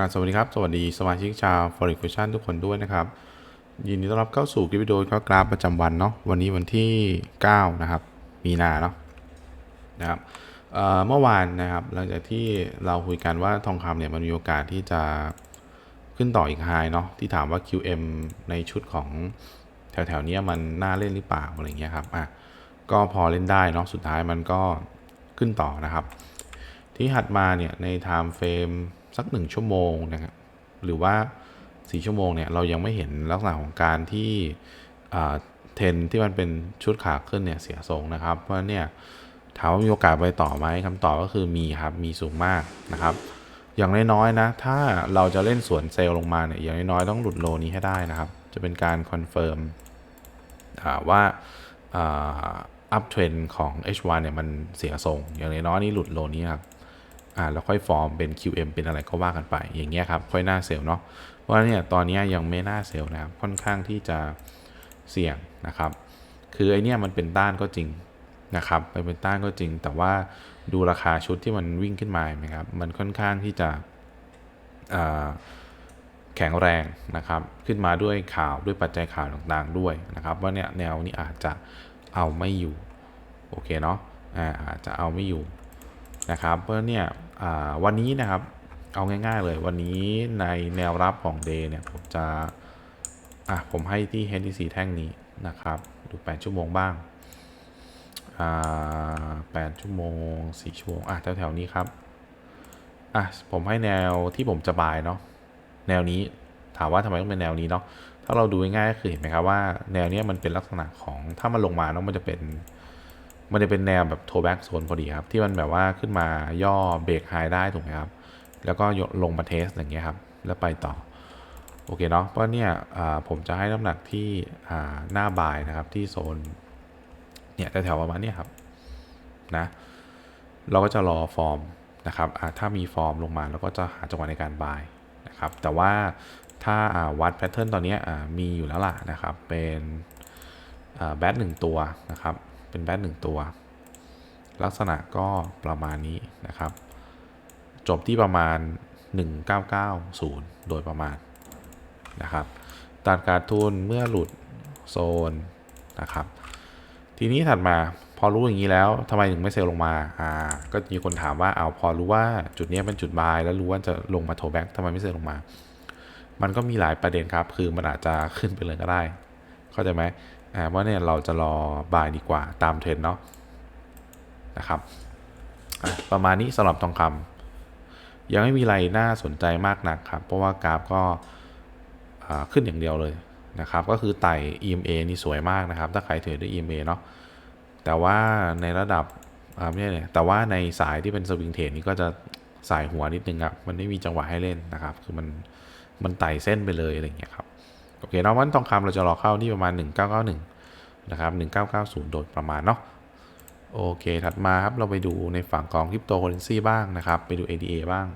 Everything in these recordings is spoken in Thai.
อ่าสวัสดีครับ สวัสดีสมาชิกชาว Forex Question ทุกคนด้วยนะครับ ยินดีต้อนรับเข้าสู่คลิปวิดีโอข้อกราฟประจำวันเนาะวันนี้วันที่ 9 นะครับ มีนาเนาะนะครับเมื่อวานนะครับ หลังจากที่เราคุยกันว่าทองคำเนี่ยมันมีโอกาสที่จะขึ้นต่ออีกไฮเนาะที่ถามว่า QM ในชุดของแถวๆนี้มันน่าเล่นหรือเปล่าอะไรเงี้ยครับอะก็พอเล่นได้เนาะสุดท้ายมันก็ขึ้นต่อนะครับ ที่หัดมาเนี่ยใน time frame สักหนึ่งชั่วโมงนะครับ หรือว่า 4 ชั่วโมงเนี่ยเรายังไม่เห็นลักษณะของการที่เทนที่มันเป็นชุดขาขึ้นเนี่ยเสียทรงนะครับ เพราะฉะนั้นเนี่ยถามว่ามีโอกาสไปต่อไหมคำตอบก็คือมีครับ มีสูงมากนะครับ อย่างน้อยๆนะ ถ้าเราจะเล่นสวนเซลล์ลงมาเนี่ย อย่างน้อยๆต้องหลุดโลนี้ให้ได้นะครับ จะเป็นการคอนเฟิร์มว่าอัพเทรนของ H1 เนี่ยมันเสียทรง อย่างน้อยๆนี่หลุดโลนี้ครับ อ่าแล้วค่อยฟอร์มเป็น QM เป็นอะไรก็ว่ากันไป อย่างเงี้ยครับค่อยหน้าเซลล์เนาะเพราะเนี่ยตอนนี้ยังไม่หน่าเซลล์นะครับค่อนข้างที่จะเสี่ยงนะครับ คือไอเนี้ยมันเป็นต้านก็จริงนะครับมันเป็นต้านก็จริง แต่ว่าดูราคาชุดที่มันวิ่งขึ้นมาไหมครับมันค่อนข้างที่จะแข็งแรงนะครับขึ้นมาด้วยข่าวด้วยปัจจัยข่าวต่างๆด้วยนะครับ ว่าเนี่ยแนวนี้อาจจะเอาไม่อยู่โอเคเนาะอ่าอาจจะเอาไม่อยู่นะครับเพราะเนี่ย วันนี้นะครับเอาง่าย ๆ เลยวันนี้ในแนวรับของ Day เนี่ยผมจะอะผมให้ที่ HTC แท่งนี้นะครับ ดู 8 ชั่วโมงบ้างอ่า8ชั่วโมง 4 ชั่วโมง อะแถวๆนี้ครับอะผมให้แนวที่ผมจะบายเนาะแนวนี้ถามว่าทำไมต้องเป็นแนวนี้เนาะถ้าเราดูง่ายๆก็คือเห็นไหมครับว่าแนวนี้มันเป็นลักษณะของถ้ามันลงมาเนาะมันจะเป็น มันจะเป็นแนวแบบโทแบ็กโซนพอดีครับ ที่มันแบบว่าขึ้นมาย่อเบรกไฮได้ถูกไหมครับ แล้วก็ลงมาเทสอย่างเงี้ยครับ แล้วไปต่อ โอเคเนาะเพราะเนี่ยผมจะให้น้ำหนักที่หน้าบายนะครับที่โซน เนี่ยแถวประมาณนี้ครับนะเราก็จะรอฟอร์มนะครับถ้ามีฟอร์มลงมาเราก็จะหาจังหวะในการบายนะครับ แต่ว่าถ้าวัดแพทเทิร์นตอนนี้มีอยู่แล้วล่ะนะครับ เป็นแบทหนึ่งตัวนะครับ เป็นแบทหนึ่งตัว ลักษณะก็ประมาณนี้นะครับ จบที่ประมาณ 1990 โดยประมาณนะครับตัดการทุนเมื่อหลุดโซนนะครับ ทีนี้ถัดมาพอรู้อย่างนี้แล้วทำไมถึงไม่เซลลงมาอ่าก็มีคนถามว่าเอาพอรู้ว่าจุดนี้เป็นจุดบายแล้วรู้ว่าจะลงมาโทแบ็กทำไมไม่เซลลงมา มันก็มีหลายประเด็นครับ คือมันอาจจะขึ้นไปเลยก็ได้ เข้าใจไหม อ่าว่าเนี่ยเราจะรอบายดีกว่าตามเทรนเนาะนะครับประมาณนี้สำหรับทองคำยังไม่มีอะไรน่าสนใจมากนักครับ เพราะว่ากราฟก็ขึ้นอย่างเดียวเลยนะครับ ก็คือไต่ EMA นี่สวยมากนะครับ ถ้าใครเทรดด้วย EMA เนาะแต่ว่าในระดับไม่ใช่เนี่ยแต่ว่าในสายที่เป็นสวิงเทรดนี่ก็จะสายหัวนิดนึงครับมันไม่มีจังหวะให้เล่นนะครับ คือมันมันไต่เส้นไปเลยอะไรอย่างเงี้ยครับ โอเคเนะวันทองคำเราจะรอเข้าที่ประมาณ 1991 นะครับ 1990 โดยประมาณเนาะโอเค ถัดมาครับ เราไปดูในฝั่งของคริปโตเคอเรนซีบ้างนะครับ ไปดู ADA บ้าง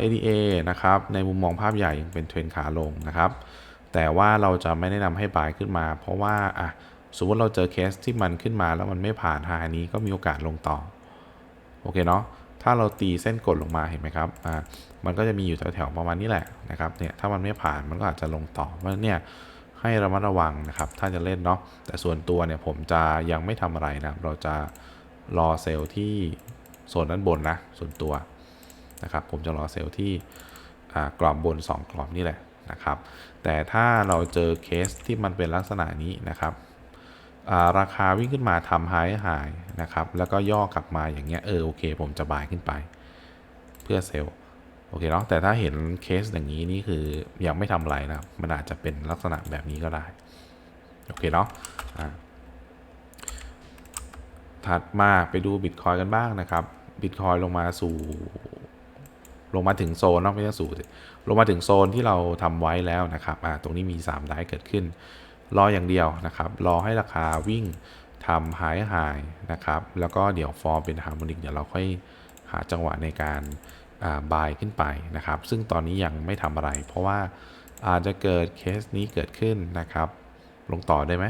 ADA นะครับ ในมุมมองภาพใหญ่ยังเป็นเทรนขาลงนะครับ แต่ว่าเราจะไม่แนะนำให้บายขึ้นมา เพราะว่าอะสมมติเราเจอเคสที่มันขึ้นมาแล้วมันไม่ผ่านหานี้ก็มีโอกาสลงต่อ โอเคเนาะ ถ้าเราตีเส้นกดลงมาเห็นไหมครับอ่ามันก็จะมีอยู่แถวๆประมาณนี้แหละนะครับเนี่ยถ้ามันไม่ผ่านมันก็อาจจะลงต่อเพราะเนี่ยให้ระมัดระวังนะครับ ถ้าจะเล่นเนาะแต่ส่วนตัวเนี่ยผมจะยังไม่ทำอะไรนะเราจะรอเซลล์ที่โซนด้านบนนะส่วนตัวนะครับ ผมจะรอเซลล์ที่กรอบบน 2 กรอบนี่แหละนะครับ แต่ถ้าเราเจอเคสที่มันเป็นลักษณะนี้นะครับ ราคาวิ่งขึ้นมาทำไฮไฮนะครับแล้วก็ย่อกลับมาอย่างเงี้ยเออโอเค ผมจะบายขึ้นไป เพื่อเซลล์โอเคเนาะแต่ถ้าเห็นเคสอย่างนี้นี่คือยังไม่ทำอะไรนะมันอาจจะเป็นลักษณะแบบนี้ก็ได้ โอเคเนาะะถัดมาไปดูบิตคอยกันบ้างนะครับบิตคอยลงมาสู่ ลงมาถึงโซนนอกไม่ใช่สู่ลงมาถึงโซนที่เราทำไว้แล้วนะครับอ่าตรงนี้มี3ได้เกิดขึ้น รออย่างเดียวนะครับ รอให้ราคาวิ่งทำหายหายนะครับ แล้วก็เดี๋ยวฟอร์มเป็นฮาร์โมนิกเดี๋ยวเราค่อยหาจังหวะในการบายขึ้นไปนะครับ ซึ่งตอนนี้ยังไม่ทำอะไร เพราะว่าอาจจะเกิดเคสนี้เกิดขึ้นนะครับ ลงต่อได้ไหม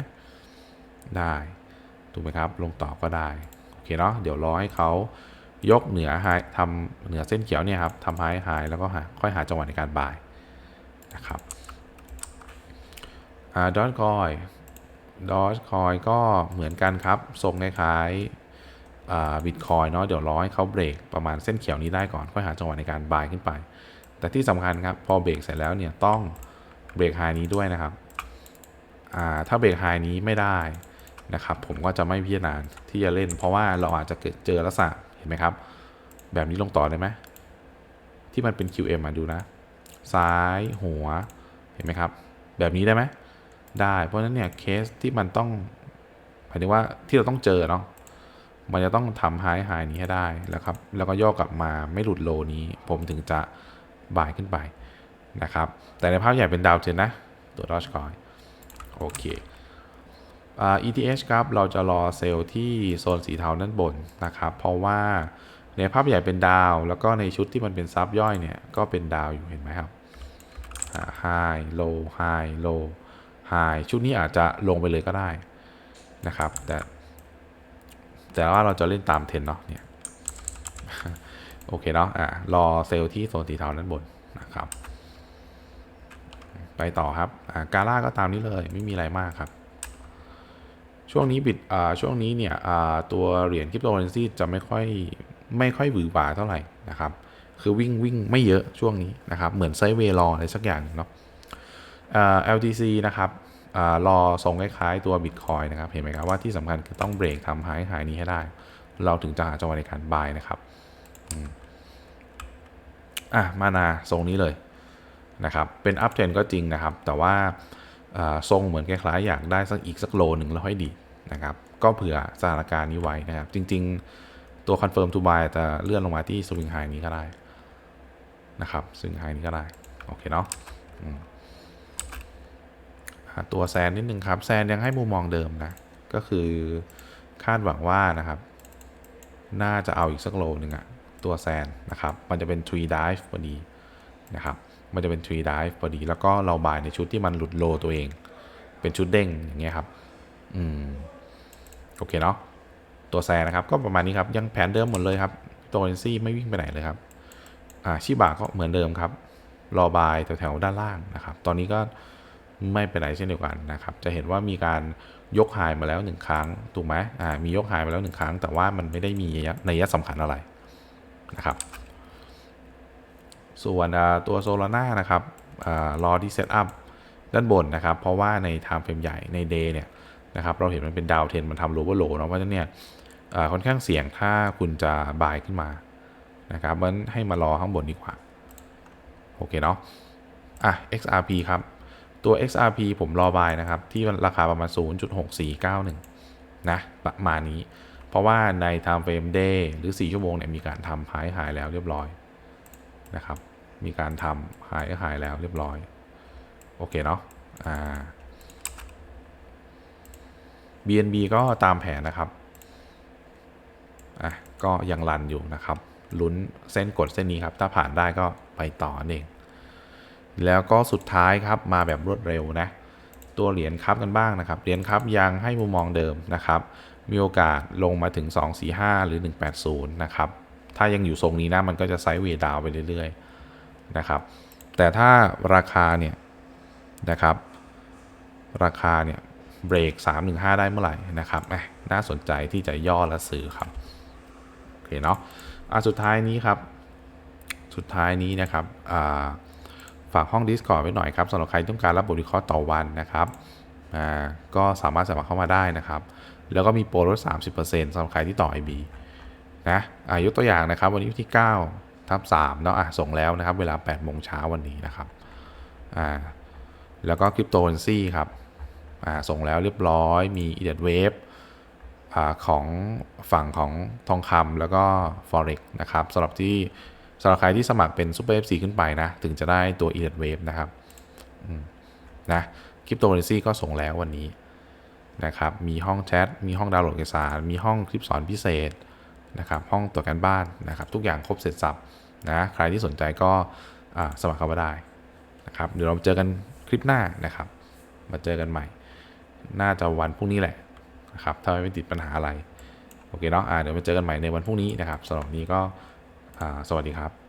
ได้ถูกไหมครับ ลงต่อก็ได้โอเคเนาะเดี๋ยวรอให้เขายกเหนือไฮทำเหนือเส้นเขียวเนี่ยครับทำไฮไฮแล้วก็ค่อยหาจังหวะในการบายนะครับ ดอทคอยดอทคอยก็เหมือนกันครับ ทรงคล้ายๆบิตคอยเนาะเดี๋ยวร้อให้เขาเบรกประมาณเส้นเขียวนี้ได้ก่อน ค่อยหาจังหวะในการบายขึ้นไป แต่ที่สำคัญครับ พอเบรกเสร็จแล้วเนี่ยต้องเบรกไฮนี้ด้วยนะครับถ้าเบรกไฮนี้ไม่ได้นะครับผมก็จะไม่พิจารณาที่จะเล่น เพราะว่าเราอาจจะเกิดเจอลักษณะเห็นไหมครับ แบบนี้ลงต่อได้ไหมที่มันเป็น QM มาดูนะ ซ้ายหัวเห็นไหมครับ แบบนี้ได้ไหม ได้ เพราะฉะนั้นเนี่ยเคสที่มันต้องหมายถึงว่าที่เราต้องเจอเนาะมันจะต้องทำไฮไฮนี้ให้ได้แล้วครับ แล้วก็ย่อกลับมาไม่หลุดโลนี้ ผมถึงจะบ่ายขึ้นไปนะครับ แต่ในภาพใหญ่เป็นดาวเทนนะ ตัวดอชคอยโอเคอ่า ETH ครับ เราจะรอเซลล์ที่โซนสีเทาด้านบนนะครับ เพราะว่าในภาพใหญ่เป็นดาว แล้วก็ในชุดที่มันเป็นซับย่อยเนี่ย ก็เป็นดาวอยู่เห็นไหมครับ high low high low high ชุดนี้อาจจะลงไปเลยก็ได้นะครับ แต่แต่ว่าเราจะเล่นตามเทรนเนาะเนี่ยโอเคเนาะอะรอเซลล์ที่โซนสีเทาด้านบนนะครับ ไปต่อครับอ่ากาล่าก็ตามนี้เลยไม่มีอะไรมากครับ ช่วงนี้บิดอ่าช่วงนี้เนี่ยอ่าตัวเหรียญคริปโตเคอเรนซีจะไม่ค่อยไม่ค่อยหวือหวาเท่าไหร่นะครับ คือวิ่งวิ่งไม่เยอะช่วงนี้นะครับ เหมือนไซเวย์รออะไรสักอย่างเนาะ LTC นะครับอ่ารอทรงคล้ายๆตัว Bitcoin นะครับ เห็นไหมครับว่าที่สำคัญคือต้องเบรกทำไฮไฮนี้ให้ได้ เราถึงจะหาจังหวะในการบายนะครับอะมานาทรงนี้เลยนะครับ เป็นอัพเทรนก็จริงนะครับ แต่ว่าอ่าทรงเหมือนคล้ายๆอยากได้สักอีกสักโลหนึ่งแล้วค่อยดีนะครับ ก็เผื่อสถานการณ์นี้ไว้นะครับ จริง ๆ ตัว confirm to buy จะเลื่อนลงมาที่ swing high นี้ก็ได้นะครับ swing high นี้ก็ได้ โอเคเนาะ ตัวแซนนิดนึงครับ แซนยังให้มุมมองเดิมนะ ก็คือคาดหวังว่านะครับ น่าจะเอาอีกสักโลหนึ่งอะตัวแซนนะครับ มันจะเป็น tree dive พอดีนะครับ มันจะเป็น tree dive พอดี แล้วก็เราบายในชุดที่มันหลุดโลตัวเอง เป็นชุดเด้งอย่างเงี้ยครับ อืม โอเคเนาะ ตัวแซนนะครับ ก็ประมาณนี้ครับ ยังแผนเดิมหมดเลยครับ ตัวเอนซี่ไม่วิ่งไปไหนเลยครับ อ่า ชิบะก็เหมือนเดิมครับ รอบายแถวๆด้านล่างนะครับ ตอนนี้ก็ ไม่ไปไหนเช่นเดียวกันนะครับ จะเห็นว่ามีการยกไฮมาแล้วหนึ่งครั้ง ถูกไหมอ่า มียกไฮมาแล้วหนึ่งครั้ง แต่ว่ามันไม่ได้มีในยะสำคัญอะไรนะครับ ส่วนตัวโซลาร่านะครับอ่ารอที่เซตอัพด้านบนนะครับ เพราะว่าในไทม์เฟรมใหญ่ในเดย์เนี่ยนะครับ เราเห็นมันเป็นดาวเทนมันทำโลเวอร์โลเนาะ เพราะฉะนั้นเนี่ยอ่าค่อนข้างเสี่ยงถ้าคุณจะบายขึ้นมานะครับมันให้มารอข้างบนดีกว่า โอเคเนาะ อะ XRP ครับ ตัว XRP ผมรอบายนะครับ ที่ราคาประมาณ 0.6491 นะ ประมาณนี้ เพราะว่าใน time frame day หรือ 4 ชั่วโมงเนี่ยมีการทำหายหายแล้วเรียบร้อยนะครับ มีการทำหายหายแล้วเรียบร้อย โอเคเนาะอ่า BNB ก็ตามแผนนะครับ อะ ก็ยังรันอยู่นะครับ ลุ้นเส้นกดเส้นนี้ครับ ถ้าผ่านได้ก็ไปต่อเอง แล้วก็สุดท้ายครับมาแบบรวดเร็วนะตัวเหรียญครับกันบ้างนะครับเหรียญครับยังให้มุมมองเดิมนะครับ มีโอกาสลงมาถึง 245 หรือ 180 นะครับ ถ้ายังอยู่ทรงนี้นะมันก็จะไซด์เวดาวไปเรื่อยๆนะครับ แต่ถ้าราคาเนี่ยนะครับ ราคาเนี่ยเบรก 315 ได้เมื่อไหร่นะครับแหมน่าสนใจที่จะย่อและซื้อครับโอเคเนาะอะสุดท้ายนี้ครับ สุดท้ายนี้นะครับอ่า ฝากห้อง Discord ไว้หน่อยครับสำหรับใครต้องการรับบทวิเคราะห์ต่อวันนะครับอ่าก็สามารถสมัครเข้ามาได้นะครับ แล้วก็มีโปรลด 30%สำหรับใครที่ต่อ IB นะอายกตัวอย่างนะครับ วันนี้ที่9ทับ3เนาะอะส่งแล้วนะครับ เวลา8โมงเช้าวันนี้นะครับอ่าแล้วก็คริปโตเคอเรนซีครับอ่าส่งแล้วเรียบร้อยมีอีเดดเวฟอาของฝั่งของทองคำแล้วก็ Forex นะครับสำหรับที่ สำหรับใครที่สมัครเป็น Super FC ขึ้นไปนะ ถึงจะได้ตัว e t h e r Wave นะครับนะคริปโตเคอเรนซีก็ส่งแล้ววันนี้นะครับ มีห้องแชท มีห้องดาวน์โหลดเอกสาร มีห้องคลิปสอนพิเศษนะครับ ห้องตรวจการบ้านนะครับ ทุกอย่างครบเสร็จสับนะ ใครที่สนใจก็สมัครเข้ามาได้นะครับ เดี๋ยวเราเจอกันคลิปหน้านะครับ มาเจอกันใหม่ น่าจะวันพรุ่งนี้แหละนะครับ ถ้าไม่ติดปัญหาอะไร โอเคเนาะอ่าเดี๋ยวมาเจอกันใหม่ในวันพรุ่งนี้นะครับสำหรับนี้ก็ สวัสดีครับ